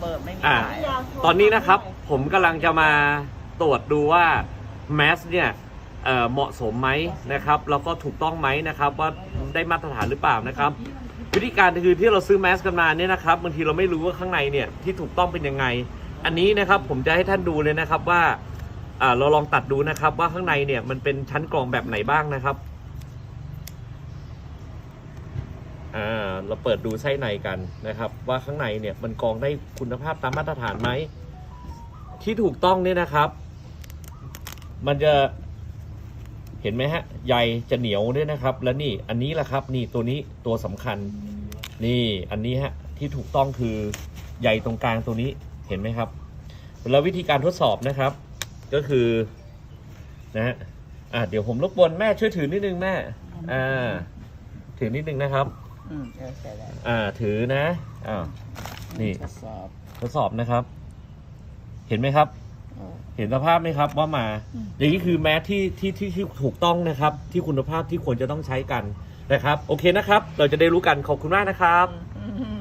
เปิดไม่มีอ่า ขายตอนนี้นะครับผมกำลังจะมาตรวจดูว่าแมสเนี่ยเอ่อเหมาะสมไหมนะครับแล้วก็ถูกต้องไหมนะครับว่าได้มาตรฐานหรือเปล่านะครับ วิธีการคือที่เราซื้อแมสกันมาเนี่ยนะครับบางทีเราไม่รู้ว่าข้างในเนี่ยที่ถูกต้องเป็นยังไง อันนี้นะครับผมจะให้ท่านดูเลยนะครับว่าอ่าเราลองตัดดูนะครับว่าข้างในเนี่ยมันเป็นชั้นกรองแบบไหนบ้างนะครับอ่า เราเปิดดูไส้ในกันนะครับ ว่าข้างในเนี่ยมันกรองได้คุณภาพตามมาตรฐานไหม ที่ถูกต้องเนี่ยนะครับ มันจะเห็นไหมฮะใยจะเหนียวด้วยนะครับ แล้วนี่อันนี้แหละครับ นี่ตัวนี้ตัวสำคัญ นี่อันนี้ฮะที่ถูกต้องคือใยตรงกลางตัวนี้เห็นไหมครับแล้ววิธีการทดสอบนะครับ ก็คือนะฮะอะเดี๋ยวผมรบกวนแม่ช่วยถือนิดนึงแม่อ่าถือนิดนึงนะครับ อืมเออใช่แล้วอ่าถือนะอ่า นี่ ทดสอบทดสอบนะครับ เห็นไหมครับ เออ เห็นสภาพไหมครับว่ามา อืม อย่างนี้คือแมสที่ที่ที่ที่ถูกต้องนะครับ ที่คุณภาพที่ควรจะต้องใช้กันนะครับ โอเคนะครับ เราจะได้รู้กันขอบคุณมากนะครับ อืม